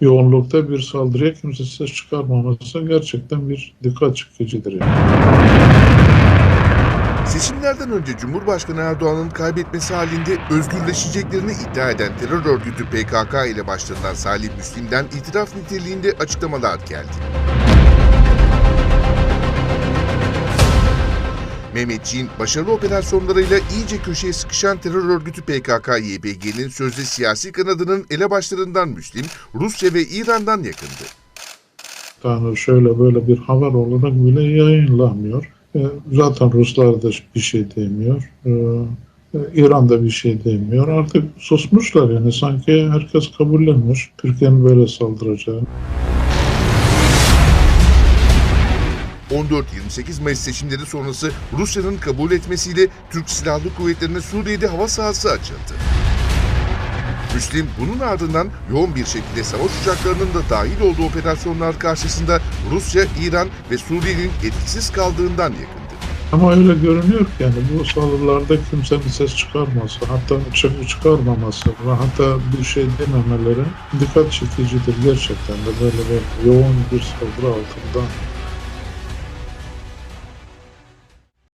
yoğunlukta bir saldırıya kimse ses çıkarmaması gerçekten bir dikkat çekicidir. Yani. Seçimlerden önce Cumhurbaşkanı Erdoğan'ın kaybetmesi halinde özgürleşeceklerini iddia eden terör örgütü PKK ile başlatılan Salih Müslim'den itiraf niteliğinde açıklamalar geldi. Mehmetçiğin başarılı operasyonlarıyla iyice köşeye sıkışan terör örgütü PKK-YPG'nin sözde siyasi kanadının elebaşlarından Müslim, Rusya ve İran'dan yakındı. Yani şöyle böyle bir haber olarak bile yayınlanmıyor. E, zaten Ruslar da bir şey demiyor. E, e, İran da bir şey demiyor. Artık susmuşlar yani sanki herkes kabullenmiş Türkiye'nin böyle saldıracağı. 14-28 Mayıs seçimleri sonrası Rusya'nın kabul etmesiyle Türk Silahlı Kuvvetleri'ne Suriye'de hava sahası açıldı. Müslim bunun ardından yoğun bir şekilde savaş uçaklarının da dahil olduğu operasyonlar karşısında Rusya, İran ve Suriye'nin etkisiz kaldığından yakındı. Ama öyle görünüyor ki yani bu saldırılarda kimsenin ses çıkarması, hatta çık çıkarmaması ve hatta bir şey dememeleri dikkat çekicidir gerçekten de böyle bir yoğun bir saldırı altında